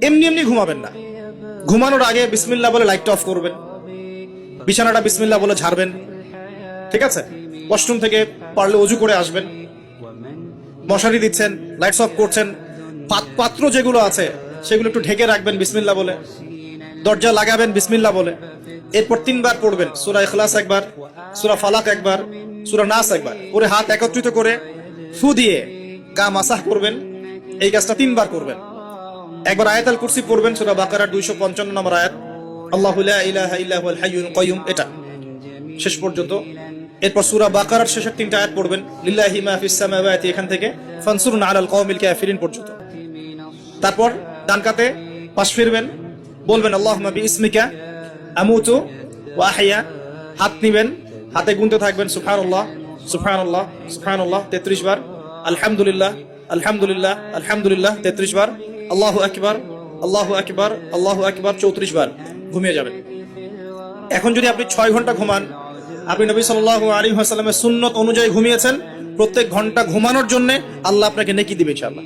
এমনি এমনি ঘুমাবেন না। ঘুমানোর আগে বিসমিল্লা বলে লাইটটা অফ করবেন। বিছানাটা বিসমিল্লা বলে ঝাড়বেন। ঠিক আছে? ওয়াশরুম থেকে পারলে অজু করে আসবেন। মশারি দিচ্ছেন লাইটস অফ করছেন। পাত- পাত্র যেগুলো আছে, সেগুলো একটু ঢেকে রাখবেন বিসমিল্লা বলে। দরজা লাগাবেন বিসমিল্লা বলে। এরপর তিনবার পড়বেন, সুরা ইখলাস একবার, সুরা ফালাক একবার, সুরা নাস একবার। পরে হাত একত্রিত করে ফু দিয়ে গা মাসাহ করবেন। এই কাজটা তিনবার করবেন। একবার আয়াতাল কুরসি পড়বেন, সুরা বাকারার দুইশো পঞ্চান্ন নম্বর আয়াত। আল্লাহ ইলাহা ইল্লাহুল হাইয়ুল কাইয়ুম, এটা। শেষ পর্যন্ত। এরপর সূরা বাকারার শেষের তিনটা আয়াত পড়বেন, লিল্লাহি মা ফিস সামাওয়াতি, এখান থেকে, ফানসুরনা আলাল কওমিল কাফিরিন পর্যন্ত। তারপর ডান কাতে পাশ ফিরবেন, বলবেন, আল্লাহুম্মা বিইসমিকা আমুতু ওয়া আহইয়া। হাত নিবেন, হাতে গুনতে থাকবেন, সুবহানাল্লাহ সুবহানাল্লাহ সুবহানাল্লাহ 33 বার। আলহামদুলিল্লাহ আলহামদুলিল্লাহ আলহামদুলিল্লাহ 33 বার। আল্লাহু আকবার আল্লাহু আকবার আল্লাহু আকবার 34 বার ঘুমিয়ে যাবেন। এখন যদি আপনি ছয় ঘণ্টা ঘুমান, আপনি নবী সাল্লাহ আলী হাসালামের সুন্নত অনুযায়ী ঘুমিয়েছেন, প্রত্যেক ঘণ্টা ঘুমানোর জন্য আল্লাহ আপনাকে নেকি দিবে ইনশাআল্লাহ।